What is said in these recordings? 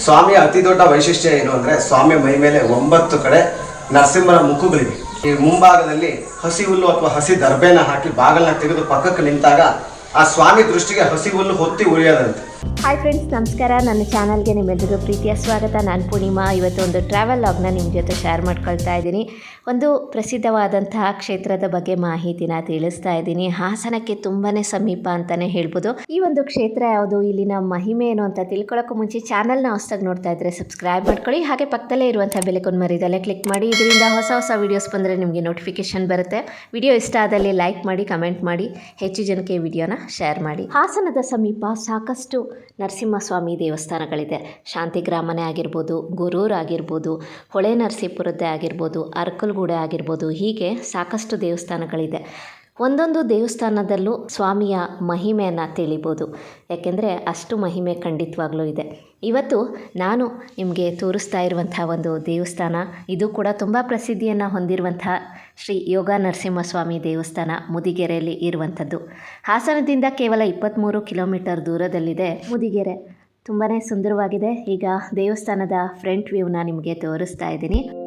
ಸ್ವಾಮಿಯ ಅತಿ ದೊಡ್ಡ ವೈಶಿಷ್ಟ್ಯ ಏನು ಅಂದ್ರೆ ಸ್ವಾಮಿ ಮೈ ಮೇಲೆ ಒಂಬತ್ತು ಕಡೆ ನರಸಿಂಹನ ಮುಖಗಳಿವೆ ಈ ಮುಂಭಾಗದಲ್ಲಿ ಹಸಿ ಹುಲ್ಲು ಅಥವಾ ಹಸಿ ದರ್ಬೆನ ಹಾಕಿ ಬಾಗಲನ್ನ ತೆಗೆದು ಪಕ್ಕಕ್ಕೆ ನಿಂತಾಗ ಆ ಸ್ವಾಮಿ ದೃಷ್ಟಿಗೆ ಹಸಿ ಹುಲ್ಲು ಹೊತ್ತಿ ಉರಿಯೋದಂತೆ. ಹಾಯ್ ಫ್ರೆಂಡ್ಸ್ ನಮಸ್ಕಾರ. ನನ್ನ ಚಾನಲ್ಗೆ ನಿಮ್ಮೆಲ್ಲರಿಗೂ ಪ್ರೀತಿಯ ಸ್ವಾಗತ. ನಾನು ಪೂರ್ಣಿಮಾ. ಇವತ್ತು ಒಂದು ಟ್ರಾವೆಲ್ ಲಾಗ್ನ ನಿಮ್ಮ ಜೊತೆ ಶೇರ್ ಮಾಡ್ಕೊಳ್ತಾ ಇದ್ದೀನಿ. ಒಂದು ಪ್ರಸಿದ್ಧವಾದಂತಹ ಕ್ಷೇತ್ರದ ಬಗ್ಗೆ ಮಾಹಿತಿನ ತಿಳಿಸ್ತಾ ಇದ್ದೀನಿ. ಹಾಸನಕ್ಕೆ ತುಂಬಾ ಸಮೀಪ ಅಂತಲೇ ಹೇಳ್ಬೋದು. ಈ ಒಂದು ಕ್ಷೇತ್ರ ಯಾವುದು, ಇಲ್ಲಿನ ಮಹಿಮೆ ಏನು ಅಂತ ತಿಳ್ಕೊಳ್ಳೋಕ್ಕೂ ಮುಂಚೆ ಚಾನಲ್ನ ಹೊಸದಾಗಿ ನೋಡ್ತಾ ಇದ್ದರೆ ಸಬ್ಸ್ಕ್ರೈಬ್ ಮಾಡ್ಕೊಳ್ಳಿ. ಹಾಗೆ ಪಕ್ಕದಲ್ಲೇ ಇರುವಂಥ ಬೆಲೆಕೊಂಡು ಮರಿದಲ್ಲೇ ಕ್ಲಿಕ್ ಮಾಡಿ. ಇದರಿಂದ ಹೊಸ ಹೊಸ ವೀಡಿಯೋಸ್ ಬಂದರೆ ನಿಮಗೆ ನೋಟಿಫಿಕೇಶನ್ ಬರುತ್ತೆ. ವಿಡಿಯೋ ಇಷ್ಟ ಆದಲ್ಲಿ ಲೈಕ್ ಮಾಡಿ ಕಮೆಂಟ್ ಮಾಡಿ. ಹೆಚ್ಚು ಜನಕ್ಕೆ ವಿಡಿಯೋನ ಶೇರ್ ಮಾಡಿ. ಹಾಸನದ ಸಮೀಪ ಸಾಕಷ್ಟು ನರಸಿಂಹಸ್ವಾಮಿ ದೇವಸ್ಥಾನಗಳಿದೆ. ಶಾಂತಿಗ್ರಾಮನೇ ಆಗಿರ್ಬೋದು ಗೊರೂರು ಆಗಿರ್ಬೋದು ಹೊಳೆ ನರಸೀಪುರದ್ದೇ ಆಗಿರ್ಬೋದು ಅರ್ಕಲ್ಗೂಡೆ ಆಗಿರ್ಬೋದು ಹೀಗೆ ಸಾಕಷ್ಟು ದೇವಸ್ಥಾನಗಳಿದೆ. ಒಂದೊಂದು ದೇವಸ್ಥಾನದಲ್ಲೂ ಸ್ವಾಮಿಯ ಮಹಿಮೆಯನ್ನು ತಿಳಿಬೋದು. ಯಾಕೆಂದರೆ ಅಷ್ಟು ಮಹಿಮೆ ಖಂಡಿತವಾಗ್ಲೂ ಇದೆ. ಇವತ್ತು ನಾನು ನಿಮಗೆ ತೋರಿಸ್ತಾ ಇರುವಂಥ ಒಂದು ದೇವಸ್ಥಾನ, ಇದು ಕೂಡ ತುಂಬ ಪ್ರಸಿದ್ಧಿಯನ್ನು ಹೊಂದಿರುವಂಥ ಶ್ರೀ ಯೋಗ ನರಸಿಂಹಸ್ವಾಮಿ ದೇವಸ್ಥಾನ ಮುದಿಗೆರೆಯಲ್ಲಿ ಇರುವಂಥದ್ದು. ಹಾಸನದಿಂದ ಕೇವಲ ಇಪ್ಪತ್ತ್ಮೂರು ಕಿಲೋಮೀಟರ್ ದೂರದಲ್ಲಿದೆ ಮುದಿಗೆರೆ. ತುಂಬಾ ಸುಂದರವಾಗಿದೆ. ಈಗ ದೇವಸ್ಥಾನದ ಫ್ರಂಟ್ ವ್ಯೂನ ನಿಮಗೆ ತೋರಿಸ್ತಾ ಇದ್ದೀನಿ.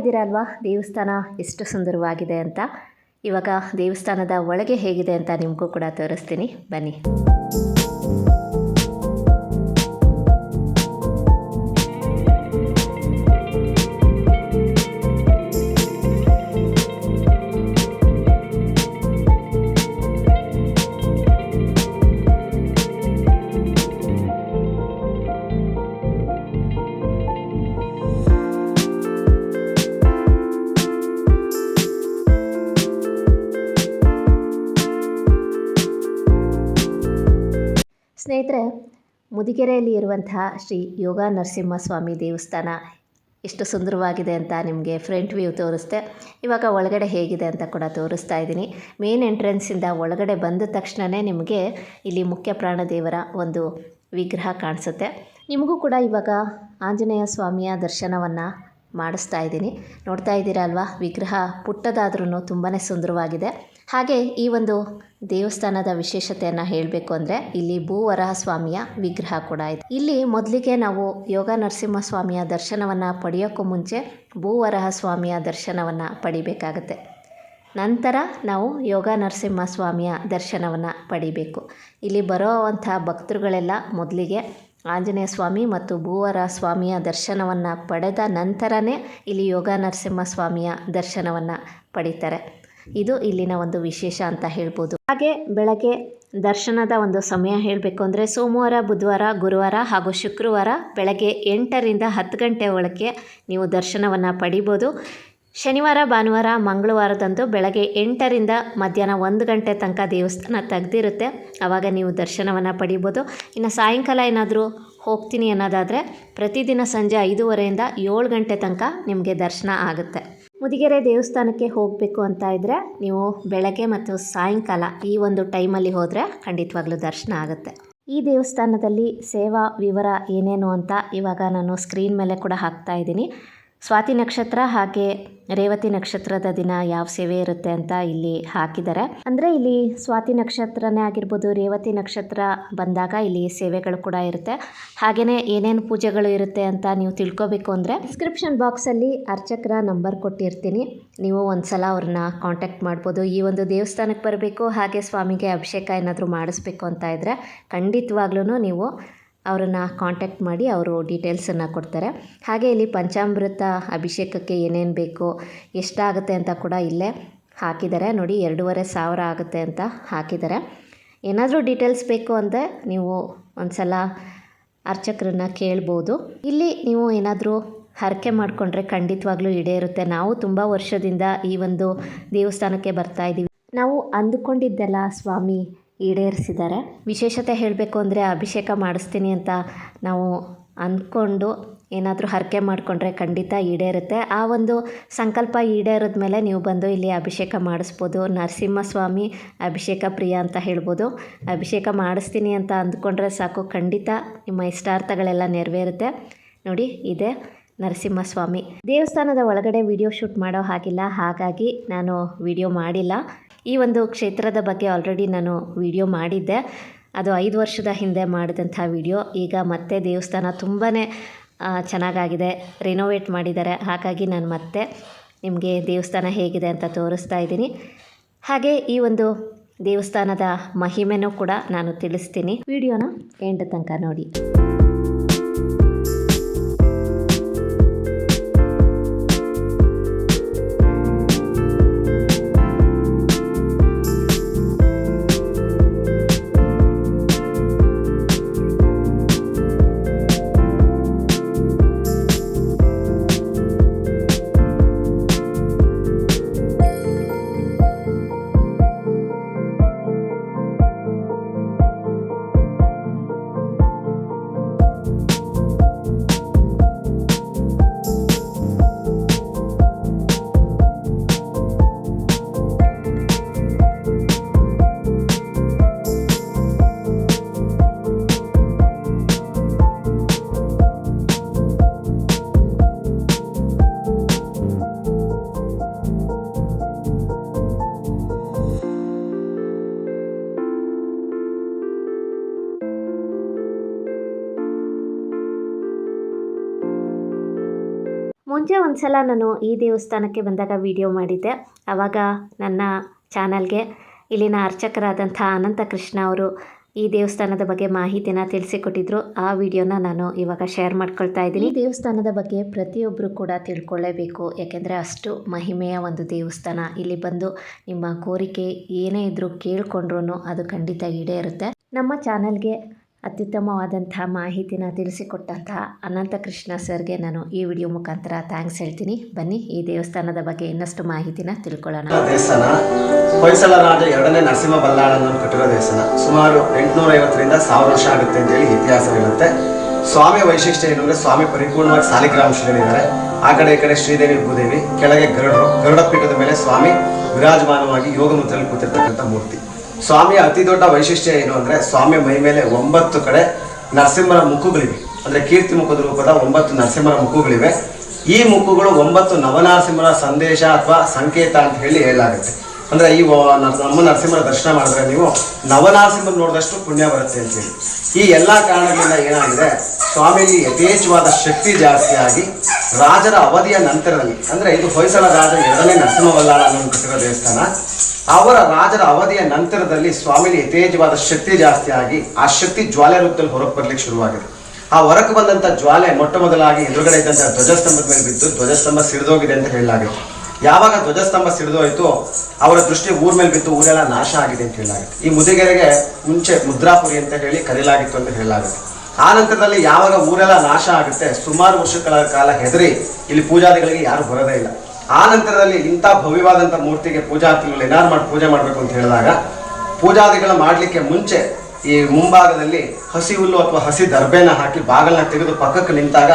ಇದ್ದೀರಾ ಅಲ್ವಾ ದೇವಸ್ಥಾನ ಎಷ್ಟು ಸುಂದರವಾಗಿದೆ ಅಂತ. ಇವಾಗ ದೇವಸ್ಥಾನದ ಒಳಗೆ ಹೇಗಿದೆ ಅಂತ ನಿಮಗೂ ಕೂಡ ತೋರಿಸ್ತೀನಿ. ಬನ್ನಿ. ಸ್ನೇಹಿತರೆ ಮುದಿಗೆರೆಯಲ್ಲಿ ಇರುವಂತಹ ಶ್ರೀ ಯೋಗ ನರಸಿಂಹಸ್ವಾಮಿ ದೇವಸ್ಥಾನ ಎಷ್ಟು ಸುಂದರವಾಗಿದೆ ಅಂತ ನಿಮಗೆ ಫ್ರಂಟ್ ವ್ಯೂ ತೋರಿಸ್ದೆ. ಇವಾಗ ಒಳಗಡೆ ಹೇಗಿದೆ ಅಂತ ಕೂಡ ತೋರಿಸ್ತಾ ಇದ್ದೀನಿ. ಮೇನ್ ಎಂಟ್ರೆನ್ಸಿಂದ ಒಳಗಡೆ ಬಂದ ತಕ್ಷಣವೇ ನಿಮಗೆ ಇಲ್ಲಿ ಮುಖ್ಯ ಪ್ರಾಣದೇವರ ಒಂದು ವಿಗ್ರಹ ಕಾಣಿಸುತ್ತೆ. ನಿಮಗೂ ಕೂಡ ಇವಾಗ ಆಂಜನೇಯ ಸ್ವಾಮಿಯ ದರ್ಶನವನ್ನು ಮಾಡಿಸ್ತಾ ಇದ್ದೀನಿ. ನೋಡ್ತಾ ಇದ್ದೀರಾ ವಿಗ್ರಹ ಪುಟ್ಟದಾದ್ರೂ ತುಂಬಾ ಸುಂದರವಾಗಿದೆ. ಹಾಗೆ ಈ ಒಂದು ದೇವಸ್ಥಾನದ ವಿಶೇಷತೆಯನ್ನು ಹೇಳಬೇಕು ಅಂದರೆ ಇಲ್ಲಿ ಭೂವರಹ ಸ್ವಾಮಿಯ ವಿಗ್ರಹ ಕೂಡ ಇದೆ. ಇಲ್ಲಿ ಮೊದಲಿಗೆ ನಾವು ಯೋಗ ನರಸಿಂಹ ಸ್ವಾಮಿಯ ದರ್ಶನವನ್ನು ಪಡೆಯೋಕ್ಕೂ ಮುಂಚೆ ಭೂವರಹ ಸ್ವಾಮಿಯ ದರ್ಶನವನ್ನು ಪಡಿಬೇಕಾಗತ್ತೆ. ನಂತರ ನಾವು ಯೋಗ ನರಸಿಂಹ ಸ್ವಾಮಿಯ ದರ್ಶನವನ್ನು ಪಡಿಬೇಕು. ಇಲ್ಲಿ ಬರೋವಂಥ ಭಕ್ತರುಗಳೆಲ್ಲ ಮೊದಲಿಗೆ ಆಂಜನೇಯ ಸ್ವಾಮಿ ಮತ್ತು ಭೂವರ ಸ್ವಾಮಿಯ ದರ್ಶನವನ್ನು ಪಡೆದ ನಂತರನೇ ಇಲ್ಲಿ ಯೋಗ ನರಸಿಂಹ ಸ್ವಾಮಿಯ ದರ್ಶನವನ್ನು ಪಡಿತಾರೆ. ಇದು ಇಲ್ಲಿನ ಒಂದು ವಿಶೇಷ ಅಂತ ಹೇಳ್ಬೋದು. ಹಾಗೆ ಬೆಳಗ್ಗೆ ದರ್ಶನದ ಒಂದು ಸಮಯ ಹೇಳಬೇಕು ಅಂದರೆ ಸೋಮವಾರ, ಬುಧವಾರ, ಗುರುವಾರ ಹಾಗೂ ಶುಕ್ರವಾರ ಬೆಳಗ್ಗೆ ಎಂಟರಿಂದ ಹತ್ತು ಗಂಟೆ ಒಳಗೆ ನೀವು ದರ್ಶನವನ್ನು ಪಡಿಬೋದು. ಶನಿವಾರ, ಭಾನುವಾರ, ಮಂಗಳವಾರದಂದು ಬೆಳಗ್ಗೆ ಎಂಟರಿಂದ ಮಧ್ಯಾಹ್ನ ಒಂದು ಗಂಟೆ ತನಕ ದೇವಸ್ಥಾನ ತೆಗೆದಿರುತ್ತೆ. ಆವಾಗ ನೀವು ದರ್ಶನವನ್ನು ಪಡಿಬೋದು. ಇನ್ನು ಸಾಯಂಕಾಲ ಏನಾದರೂ ಹೋಗ್ತೀನಿ ಅನ್ನೋದಾದರೆ ಪ್ರತಿದಿನ ಸಂಜೆ ಐದೂವರೆಯಿಂದ ಏಳು ಗಂಟೆ ತನಕ ನಿಮಗೆ ದರ್ಶನ ಆಗುತ್ತೆ. ಮುದಿಗೆರೆ ದೇವಸ್ಥಾನಕ್ಕೆ ಹೋಗಬೇಕು ಅಂತ ಇದ್ದರೆ ನೀವು ಬೆಳಗ್ಗೆ ಮತ್ತು ಸಾಯಂಕಾಲ ಈ ಒಂದು ಟೈಮಲ್ಲಿ ಹೋದರೆ ಖಂಡಿತವಾಗ್ಲೂ ದರ್ಶನ ಆಗುತ್ತೆ. ಈ ದೇವಸ್ಥಾನದಲ್ಲಿ ಸೇವಾ ವಿವರ ಏನೇನು ಅಂತ ಇವಾಗ ನಾನು ಸ್ಕ್ರೀನ್ ಮೇಲೆ ಕೂಡ ಹಾಕ್ತಾ ಇದ್ದೀನಿ. ಸ್ವಾತಿ ನಕ್ಷತ್ರ ಹಾಗೆ ರೇವತಿ ನಕ್ಷತ್ರದ ದಿನ ಯಾವ ಸೇವೆ ಇರುತ್ತೆ ಅಂತ ಇಲ್ಲಿ ಹಾಕಿದ್ದಾರೆ. ಅಂದರೆ ಇಲ್ಲಿ ಸ್ವಾತಿ ನಕ್ಷತ್ರನೇ ಆಗಿರ್ಬೋದು, ರೇವತಿ ನಕ್ಷತ್ರ ಬಂದಾಗ ಇಲ್ಲಿ ಸೇವೆಗಳು ಕೂಡ ಇರುತ್ತೆ. ಹಾಗೆಯೇ ಏನೇನು ಪೂಜೆಗಳು ಇರುತ್ತೆ ಅಂತ ನೀವು ತಿಳ್ಕೊಬೇಕು ಅಂದರೆ ಡಿಸ್ಕ್ರಿಪ್ಷನ್ ಬಾಕ್ಸಲ್ಲಿ ಅರ್ಚಕರ ನಂಬರ್ ಕೊಟ್ಟಿರ್ತೀನಿ. ನೀವು ಒಂದ್ಸಲ ಅವ್ರನ್ನ ಕಾಂಟ್ಯಾಕ್ಟ್ ಮಾಡ್ಬೋದು. ಈ ಒಂದು ದೇವಸ್ಥಾನಕ್ಕೆ ಬರಬೇಕು, ಹಾಗೆ ಸ್ವಾಮಿಗೆ ಅಭಿಷೇಕ ಏನಾದರೂ ಮಾಡಿಸ್ಬೇಕು ಅಂತ ಇದ್ದರೆ ಖಂಡಿತವಾಗ್ಲೂ ನೀವು ಅವರನ್ನು ಕಾಂಟ್ಯಾಕ್ಟ್ ಮಾಡಿ ಅವರು ಡೀಟೇಲ್ಸನ್ನು ಕೊಡ್ತಾರೆ. ಹಾಗೆ ಇಲ್ಲಿ ಪಂಚಾಮೃತ ಅಭಿಷೇಕಕ್ಕೆ ಏನೇನು ಬೇಕು ಎಷ್ಟಾಗುತ್ತೆ ಅಂತ ಕೂಡ ಇಲ್ಲೇ ಹಾಕಿದ್ದಾರೆ. ನೋಡಿ, ಎರಡೂವರೆ ಸಾವಿರ ಆಗುತ್ತೆ ಅಂತ ಹಾಕಿದ್ದಾರೆ. ಏನಾದರೂ ಡೀಟೇಲ್ಸ್ ಬೇಕು ಅಂದರೆ ನೀವು ಒಂದು ಸಲ ಅರ್ಚಕರನ್ನ ಕೇಳ್ಬೋದು. ಇಲ್ಲಿ ನೀವು ಏನಾದರೂ ಹರಕೆ ಮಾಡಿಕೊಂಡ್ರೆ ಖಂಡಿತವಾಗ್ಲೂ ಈಡೇರುತ್ತೆ. ನಾವು ತುಂಬ ವರ್ಷದಿಂದ ಈ ಒಂದು ದೇವಸ್ಥಾನಕ್ಕೆ ಬರ್ತಾ ಇದ್ದೀವಿ ನಾವು ಅಂದುಕೊಂಡಿದ್ದೆಲ್ಲ ಸ್ವಾಮಿ ಈಡೇರಿಸಿದ್ದಾರೆ. ವಿಶೇಷತೆ ಹೇಳಬೇಕು ಅಂದರೆ ಅಭಿಷೇಕ ಮಾಡಿಸ್ತೀನಿ ಅಂತ ನಾವು ಅಂದ್ಕೊಂಡು ಏನಾದರೂ ಹರಕೆ ಮಾಡಿಕೊಂಡ್ರೆ ಖಂಡಿತ ಈಡೇರುತ್ತೆ. ಆ ಒಂದು ಸಂಕಲ್ಪ ಈಡೇರಿದ ಮೇಲೆ ನೀವು ಬಂದು ಇಲ್ಲಿ ಅಭಿಷೇಕ ಮಾಡಿಸ್ಬೋದು. ನರಸಿಂಹಸ್ವಾಮಿ ಅಭಿಷೇಕ ಪ್ರಿಯ ಅಂತ ಹೇಳ್ಬೋದು. ಅಭಿಷೇಕ ಮಾಡಿಸ್ತೀನಿ ಅಂತ ಅಂದ್ಕೊಂಡ್ರೆ ಸಾಕು, ಖಂಡಿತ ನಿಮ್ಮ ಇಷ್ಟಾರ್ಥಗಳೆಲ್ಲ ನೆರವೇರುತ್ತೆ. ನೋಡಿ, ಇದೆ ನರಸಿಂಹಸ್ವಾಮಿ. ದೇವಸ್ಥಾನದ ಒಳಗಡೆ ವಿಡಿಯೋ ಶೂಟ್ ಮಾಡೋ ಹಾಗಿಲ್ಲ. ಹಾಗಾಗಿ ನಾನು ವಿಡಿಯೋ ಮಾಡಿಲ್ಲ. ಈ ಒಂದು ಕ್ಷೇತ್ರದ ಬಗ್ಗೆ ಆಲ್ರೆಡಿ ನಾನು ವಿಡಿಯೋ ಮಾಡಿದ್ದೆ. ಅದು ಐದು ವರ್ಷದ ಹಿಂದೆ ಮಾಡಿದಂಥ ವಿಡಿಯೋ ಈಗ ಮತ್ತೆ ದೇವಸ್ಥಾನ ತುಂಬಾ ಚೆನ್ನಾಗಾಗಿದೆ. ರಿನೋವೇಟ್ ಮಾಡಿದ್ದಾರೆ. ಹಾಗಾಗಿ ನಾನು ಮತ್ತೆ ನಿಮಗೆ ದೇವಸ್ಥಾನ ಹೇಗಿದೆ ಅಂತ ತೋರಿಸ್ತಾ ಇದ್ದೀನಿ. ಹಾಗೆ ಈ ಒಂದು ದೇವಸ್ಥಾನದ ಮಹಿಮೆನೂ ಕೂಡ ನಾನು ತಿಳಿಸ್ತೀನಿ. ವಿಡಿಯೋನ ಎಂಡ್ ತನಕ ನೋಡಿ. ಮುಂಚೆ ಒಂದು ಸಲ ನಾನು ಈ ದೇವಸ್ಥಾನಕ್ಕೆ ಬಂದಾಗ ವಿಡಿಯೋ ಮಾಡಿದ್ದೆ. ಆವಾಗ ನನ್ನ ಚಾನಲ್ಗೆ ಇಲ್ಲಿನ ಅರ್ಚಕರಾದಂಥ ಅನಂತ ಕೃಷ್ಣ ಅವರು ಈ ದೇವಸ್ಥಾನದ ಬಗ್ಗೆ ಮಾಹಿತಿನ ತಿಳಿಸಿಕೊಟ್ಟಿದ್ರು. ಆ ವಿಡಿಯೋನ ನಾನು ಇವಾಗ ಶೇರ್ ಮಾಡ್ಕೊಳ್ತಾ ಇದ್ದೀನಿ. ಈ ದೇವಸ್ಥಾನದ ಬಗ್ಗೆ ಪ್ರತಿಯೊಬ್ಬರು ಕೂಡ ತಿಳ್ಕೊಳ್ಳೇಬೇಕು. ಯಾಕೆಂದರೆ ಅಷ್ಟು ಮಹಿಮೆಯ ಒಂದು ದೇವಸ್ಥಾನ ಇಲ್ಲಿ ಬಂದು ನಿಮ್ಮ ಕೋರಿಕೆ ಏನೇ ಇದ್ದರೂ ಕೇಳಿಕೊಂಡ್ರೂ ಅದು ಖಂಡಿತ ಈಡೇ ಇರುತ್ತೆ ನಮ್ಮ ಚಾನಲ್ಗೆ ಅತ್ಯುತ್ತಮವಾದಂಥ ಮಾಹಿತಿನ ತಿಳಿಸಿಕೊಟ್ಟಂತಹ ಅನಂತ ಕೃಷ್ಣ ಸರ್ಗೆ ನಾನು ಈ ವಿಡಿಯೋ ಮುಖಾಂತರ ಥ್ಯಾಂಕ್ಸ್ ಹೇಳ್ತೀನಿ. ಬನ್ನಿ, ಈ ದೇವಸ್ಥಾನದ ಬಗ್ಗೆ ಇನ್ನಷ್ಟು ಮಾಹಿತಿನ ತಿಳ್ಕೊಳ್ಳೋಣ. ದೇವಸ್ಥಾನ, ಹೊಯ್ಸಳ ರಾಜ ಎರಡನೇ ನರಸಿಂಹ ಬಲ್ಲಾಳನನ್ನು ಕಟ್ಟಿರೋ ದೇವಸ್ಥಾನ. ಸುಮಾರು ಎಂಟುನೂರ ಐವತ್ತರಿಂದ ಸಾವಿರ ವರ್ಷ ಆಗುತ್ತೆ ಅಂತ ಹೇಳಿ ಇತಿಹಾಸ ಹೇಳುತ್ತೆ ಸ್ವಾಮಿ ವೈಶಿಷ್ಟ್ಯ ಏನು ಅಂದ್ರೆ ಸ್ವಾಮಿ ಪರಿಪೂರ್ಣವಾಗಿ ಸಾಲಿಗ್ರಾಂಶಗಳಿದ್ದಾರೆ ಆ ಕಡೆ ಈ ಕಡೆ ಶ್ರೀದೇವಿ ಭೂದೇವಿ, ಕೆಳಗೆ ಗರುಡರು. ಗರುಡ ಪೀಠದ ಮೇಲೆ ಸ್ವಾಮಿ ವಿರಾಜಮಾನವಾಗಿ ಯೋಗ ಮುದ್ರೆಯಲ್ಲಿ ಕೂತಿರ್ತಕ್ಕಂಥ ಮೂರ್ತಿ. ಸ್ವಾಮಿಯ ಅತಿ ದೊಡ್ಡ ವೈಶಿಷ್ಟ್ಯ ಏನು ಅಂದ್ರೆ ಸ್ವಾಮಿ ಮೈ ಮೇಲೆ ಒಂಬತ್ತು ಕಡೆ ನರಸಿಂಹರ ಮುಖಗಳಿವೆ ಅಂದ್ರೆ ಕೀರ್ತಿ ಮುಖದ ರೂಪದ ಒಂಬತ್ತು ನರಸಿಂಹರ ಮುಖಗಳಿವೆ ಈ ಮುಖಗಳು ಒಂಬತ್ತು ನವನರಸಿಂಹರ ಸಂದೇಶ ಅಥವಾ ಸಂಕೇತ ಅಂತ ಹೇಳಿ ಹೇಳಲಾಗುತ್ತೆ. ಅಂದ್ರೆ ಈ ನಮ್ಮ ನರಸಿಂಹರ ದರ್ಶನ ಮಾಡಿದ್ರೆ ನೀವು ನವನರಸಿಂಹರು ನೋಡಿದಷ್ಟು ಪುಣ್ಯ ಬರುತ್ತೆ ಅಂತ ಹೇಳಿ. ಈ ಎಲ್ಲಾ ಕಾರಣಗಳಿಂದ ಏನಾಗಿದೆ? ಸ್ವಾಮಿಯಲ್ಲಿ ಯಥೇಚ್ಛವಾದ ಶಕ್ತಿ ಜಾಸ್ತಿಯಾಗಿ ರಾಜರ ಅವಧಿಯ ನಂತರದಲ್ಲಿ, ಅಂದ್ರೆ ಇದು ಹೊಯ್ಸಳ ರಾಜ ಎರಡನೇ ನರಸಿಂಹವಲ್ಲಾಳ ಕಟ್ಟಿರೋ ದೇವಸ್ಥಾನ ಅವರ ರಾಜರ ಅವಧಿಯ ನಂತರದಲ್ಲಿ ಸ್ವಾಮಿಲಿ ಯಥೇಜವಾದ ಶಕ್ತಿ ಜಾಸ್ತಿ ಆಗಿ ಆ ಶಕ್ತಿ ಜ್ವಾಲೆ ರೂಪದಲ್ಲಿ ಹೊರಗೆ ಬರ್ಲಿಕ್ಕೆ ಶುರುವಾಗಿದೆ. ಆ ಹೊರಕ್ಕೆ ಬಂದಂತ ಜ್ವಾಲೆ ಮೊಟ್ಟ ಮೊದಲಾಗಿ ಎದುರುಗಡೆ ಇದ್ದಂಥ ಧ್ವಜಸ್ತಂಭದ ಮೇಲೆ ಬಿದ್ದು ಧ್ವಜಸ್ತಂಭ ಸಿಡಿದೋಗಿದೆ ಅಂತ ಹೇಳಲಾಗಿತ್ತು ಯಾವಾಗ ಧ್ವಜಸ್ತಂಭ ಸಿಡಿದೋಯ್ತು ಅವರ ದೃಷ್ಟಿ ಊರ ಮೇಲೆ ಬಿದ್ದು ಊರೆಲ್ಲ ನಾಶ ಆಗಿದೆ ಅಂತ ಹೇಳಲಾಗಿತ್ತು ಈ ಮುದಿಗೆರೆಗೆ ಮುಂಚೆ ಮುದ್ರಾಪುರಿ ಅಂತ ಹೇಳಿ ಕರೆಯಲಾಗಿತ್ತು ಅಂತ ಹೇಳಲಾಗುತ್ತೆ. ಆ ನಂತರದಲ್ಲಿ ಯಾವಾಗ ಊರೆಲ್ಲ ನಾಶ ಆಗುತ್ತೆ, ಸುಮಾರು ವರ್ಷಗಳ ಕಾಲ ಹೆದರಿ ಇಲ್ಲಿ ಪೂಜಾದಿಗಳಿಗೆ ಯಾರು ಬರೋದೇ ಇಲ್ಲ. ಆ ನಂತರದಲ್ಲಿ ಇಂಥ ಭವ್ಯವಾದಂಥ ಮೂರ್ತಿಗೆ ಪೂಜಾರ್ಥಿಗಳು ಏನಾರು ಮಾಡಿ ಪೂಜೆ ಮಾಡಬೇಕು ಅಂತ ಹೇಳಿದಾಗ ಪೂಜಾದಿಗಳ ಮಾಡಲಿಕ್ಕೆ ಮುಂಚೆ ಈ ಮುಂಭಾಗದಲ್ಲಿ ಹಸಿ ಹುಲ್ಲು ಅಥವಾ ಹಸಿ ದರ್ಬೆನ ಹಾಕಿ ಬಾಗಲನ್ನ ತೆಗೆದು ಪಕ್ಕಕ್ಕೆ ನಿಂತಾಗ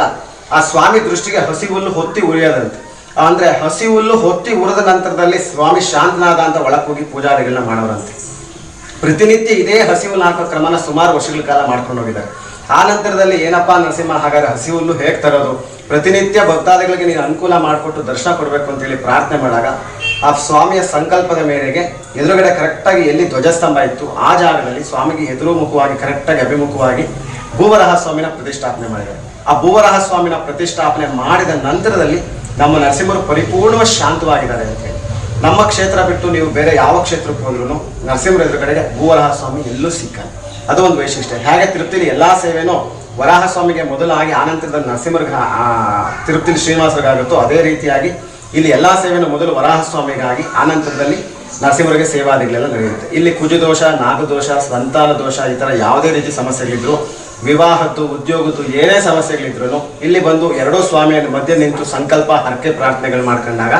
ಆ ಸ್ವಾಮಿ ದೃಷ್ಟಿಗೆ ಹಸಿ ಹುಲ್ಲು ಹೊತ್ತಿ ಉರಿಯೋದಂತೆ. ಅಂದ್ರೆ ಹಸಿ ಹುಲ್ಲು ಹೊತ್ತಿ ಉರಿದ ನಂತರದಲ್ಲಿ ಸ್ವಾಮಿ ಶಾಂತನಾದ ಅಂತ ಒಳಕ್ಕೋಗಿ ಹೋಗಿ ಪೂಜಾದಿಗಳನ್ನ ಮಾಡೋರಂತೆ. ಪ್ರತಿನಿತ್ಯ ಇದೇ ಹಸಿ ಹುಲ್ಲು ಹಾಕೋ ಕ್ರಮನ ಸುಮಾರು ವರ್ಷಗಳ ಕಾಲ ಮಾಡ್ಕೊಂಡು ಹೋಗಿದ್ದಾರೆ. ಆ ನಂತರದಲ್ಲಿ ಏನಪ್ಪಾ ನರಸಿಂಹ ಹಾಗಾದ್ರೆ ಹಸಿ ಹುಲ್ಲು ಹೇಗೆ ತರೋದು? ಪ್ರತಿನಿತ್ಯ ಭಕ್ತಾದಿಗಳಿಗೆ ನೀನು ಅನುಕೂಲ ಮಾಡಿಕೊಟ್ಟು ದರ್ಶನ ಕೊಡಬೇಕು ಅಂತೇಳಿ ಪ್ರಾರ್ಥನೆ ಮಾಡಾಗ ಆ ಸ್ವಾಮಿಯ ಸಂಕಲ್ಪದ ಮೇರೆಗೆ ಎದುರುಗಡೆ ಕರೆಕ್ಟಾಗಿ ಎಲ್ಲಿ ಧ್ವಜಸ್ತಂಭ ಇತ್ತು, ಆ ಜಾಗದಲ್ಲಿ ಸ್ವಾಮಿಗೆ ಎದುರು ಮುಖವಾಗಿ ಕರೆಕ್ಟಾಗಿ ಅಭಿಮುಖವಾಗಿ ಭೂವರಹ ಸ್ವಾಮಿನ ಪ್ರತಿಷ್ಠಾಪನೆ ಮಾಡಿದ್ದಾರೆ ಆ ಭೂವರಹ ಸ್ವಾಮಿನ ಪ್ರತಿಷ್ಠಾಪನೆ ಮಾಡಿದ ನಂತರದಲ್ಲಿ ನಮ್ಮ ನರಸಿಂಹರು ಪರಿಪೂರ್ಣ ಶಾಂತವಾಗಿದ್ದಾರೆ ಅಂತ ಹೇಳಿ. ನಮ್ಮ ಕ್ಷೇತ್ರ ಬಿಟ್ಟು ನೀವು ಬೇರೆ ಯಾವ ಕ್ಷೇತ್ರಕ್ಕೆ ಹೋದ್ರು ನರಸಿಂಹರ ಎದುರುಗಡೆಗೆ ಭೂವರಹ ಸ್ವಾಮಿ ಎಲ್ಲೂ ಸಿಕ್ಕಲ್ಲ. ಅದು ಒಂದು ವೈಶಿಷ್ಟ್ಯ ಹೇಗೆ ತಿರುಪ್ತಿಲಿ ಎಲ್ಲಾ ಸೇವೆನೂ ವರಾಹ ಸ್ವಾಮಿಗೆ ಮೊದಲಾಗಿ ಆನಂತರದಲ್ಲಿ ನರಸಿಂಹರ್ಗ ತಿರುಪ್ತಿಲಿ ಶ್ರೀನಿವಾಸರಿಗಾಗುತ್ತೋ ಅದೇ ರೀತಿಯಾಗಿ ಇಲ್ಲಿ ಎಲ್ಲಾ ಸೇವೆನೂ ಮೊದಲು ವರಾಹ ಸ್ವಾಮಿಗಾಗಿ ಆನಂತರದಲ್ಲಿ ನರಸಿಂಹರಿಗೆ ಸೇವಾದಿಗಳೆಲ್ಲ ನಡೆಯುತ್ತೆ. ಇಲ್ಲಿ ಕುಜದೋಷ, ನಾಗದೋಷ, ಸಂತಾನ ದೋಷ ಈ ಥರ ಯಾವುದೇ ರೀತಿ ಸಮಸ್ಯೆಗಳಿದ್ರು, ವಿವಾಹದ್ದು, ಉದ್ಯೋಗದ್ದು ಏನೇ ಸಮಸ್ಯೆಗಳಿದ್ರು ಇಲ್ಲಿ ಬಂದು ಎರಡೂ ಸ್ವಾಮಿಯ ಮಧ್ಯೆ ನಿಂತು ಸಂಕಲ್ಪ, ಹರಕೆ ಪ್ರಾರ್ಥನೆಗಳು ಮಾಡ್ಕೊಂಡಾಗ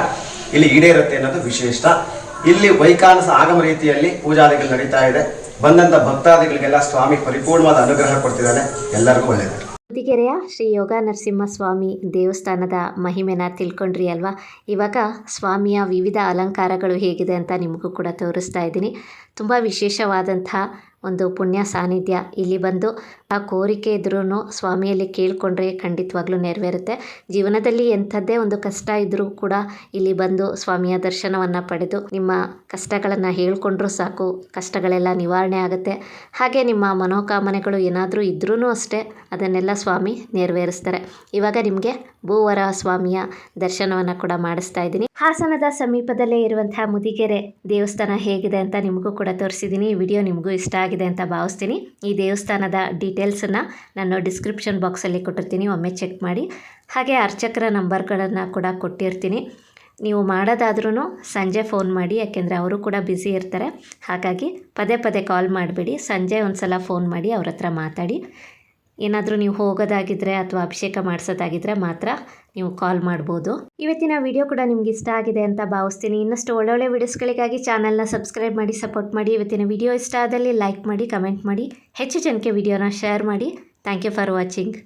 ಇಲ್ಲಿ ಈಡೇರುತ್ತೆ ಅನ್ನೋದು ವಿಶೇಷ. ಇಲ್ಲಿ ವೈಕಾನಸ ಆಗಮ ರೀತಿಯಲ್ಲಿ ಪೂಜಾದಿಗಳು ನಡೀತಾ ಇದೆ. ಬಂದಂತ ಭಕ್ತಾದಿಗಳಿಗೆಲ್ಲ ಸ್ವಾಮಿ ಪರಿಪೂರ್ಣವಾದ ಅನುಗ್ರಹ ಕೊಡ್ತಿದ್ದಾನೆ. ಎಲ್ಲರಿಗೂ ಒಳ್ಳೆಯದು. ಮುದಿಗೆರೆಯ ಶ್ರೀ ಯೋಗ ನರಸಿಂಹ ಸ್ವಾಮಿ ದೇವಸ್ಥಾನದ ಮಹಿಮೆನ ತಿಳ್ಕೊಂಡ್ರಿ ಅಲ್ವಾ? ಇವಾಗ ಸ್ವಾಮಿಯ ವಿವಿಧ ಅಲಂಕಾರಗಳು ಹೇಗಿದೆ ಅಂತ ನಿಮಗೂ ಕೂಡ ತೋರಿಸ್ತಾ ಇದ್ದೀನಿ. ತುಂಬ ವಿಶೇಷವಾದಂಥ ಒಂದು ಪುಣ್ಯ ಸಾನ್ನಿಧ್ಯ ಇಲ್ಲಿ ಬಂದು ಆ ಕೋರಿಕೆ ಇದ್ರೂ ಸ್ವಾಮಿಯಲ್ಲಿ ಕೇಳಿಕೊಂಡ್ರೆ ಖಂಡಿತವಾಗ್ಲೂ ನೆರವೇರುತ್ತೆ. ಜೀವನದಲ್ಲಿ ಎಂಥದ್ದೇ ಒಂದು ಕಷ್ಟ ಇದ್ದರೂ ಕೂಡ ಇಲ್ಲಿ ಬಂದು ಸ್ವಾಮಿಯ ದರ್ಶನವನ್ನು ಪಡೆದು ನಿಮ್ಮ ಕಷ್ಟಗಳನ್ನು ಹೇಳ್ಕೊಂಡ್ರೂ ಸಾಕು, ಕಷ್ಟಗಳೆಲ್ಲ ನಿವಾರಣೆ ಆಗುತ್ತೆ. ಹಾಗೆ ನಿಮ್ಮ ಮನೋಕಾಮನೆಗಳು ಏನಾದರೂ ಇದ್ರೂ ಅಷ್ಟೇ ಅದನ್ನೆಲ್ಲ ಸ್ವಾಮಿ ನೆರವೇರಿಸ್ತಾರೆ. ಇವಾಗ ನಿಮಗೆ ಭೂವರ ಸ್ವಾಮಿಯ ದರ್ಶನವನ್ನು ಕೂಡ ಮಾಡಿಸ್ತಾ ಇದ್ದೀನಿ. ಹಾಸನದ ಸಮೀಪದಲ್ಲೇ ಇರುವಂತಹ ಮುದಿಗೆರೆ ದೇವಸ್ಥಾನ ಹೇಗಿದೆ ಅಂತ ನಿಮಗೂ ಕೂಡ ತೋರಿಸಿದ್ದೀನಿ. ಈ ವಿಡಿಯೋ ನಿಮಗೂ ಇಷ್ಟ ಆಗಿದೆ ಅಂತ ಭಾವಿಸ್ತೀನಿ. ಈ ದೇವಸ್ಥಾನದ ಡೀಟೇಲ್ಸನ್ನು ನಾನು ಡಿಸ್ಕ್ರಿಪ್ಷನ್ ಬಾಕ್ಸಲ್ಲಿ ಕೊಟ್ಟಿರ್ತೀನಿ. ಒಮ್ಮೆ ಚೆಕ್ ಮಾಡಿ. ಹಾಗೆ ಅರ್ಚಕರ ನಂಬರ್ಗಳನ್ನು ಕೂಡ ಕೊಟ್ಟಿರ್ತೀನಿ. ನೀವು ಮಾಡೋದಾದ್ರೂ ಸಂಜೆ ಫೋನ್ ಮಾಡಿ, ಯಾಕೆಂದರೆ ಅವರು ಕೂಡ ಬ್ಯುಸಿ ಇರ್ತಾರೆ. ಹಾಗಾಗಿ ಪದೇ ಪದೇ ಕಾಲ್ ಮಾಡಬೇಡಿ. ಸಂಜೆ ಒಂದು ಸಲ ಫೋನ್ ಮಾಡಿ ಅವ್ರ ಹತ್ರ ಮಾತಾಡಿ. ಏನಾದರೂ ನೀವು ಹೋಗೋದಾಗಿದ್ದರೆ ಅಥವಾ ಅಭಿಷೇಕ ಮಾಡಿಸೋದಾಗಿದ್ದರೆ ಮಾತ್ರ ನೀವು ಕಾಲ್ ಮಾಡ್ಬೋದು. ಇವತ್ತಿನ ವಿಡಿಯೋ ಕೂಡ ನಿಮ್ಗೆ ಇಷ್ಟ ಆಗಿದೆ ಅಂತ ಭಾವಿಸ್ತೀನಿ. ಇನ್ನಷ್ಟು ಒಳ್ಳೊಳ್ಳೆ ವಿಡಿಯೋಸ್ಗಳಿಗಾಗಿ ಚಾನಲ್ನ ಸಬ್ಸ್ಕ್ರೈಬ್ ಮಾಡಿ, ಸಪೋರ್ಟ್ ಮಾಡಿ. ಇವತ್ತಿನ ವಿಡಿಯೋ ಇಷ್ಟ ಆದಲ್ಲಿ ಲೈಕ್ ಮಾಡಿ, ಕಮೆಂಟ್ ಮಾಡಿ. ಹೆಚ್ಚು ಜನಕ್ಕೆ ವಿಡಿಯೋನ ಶೇರ್ ಮಾಡಿ. Thank you for watching.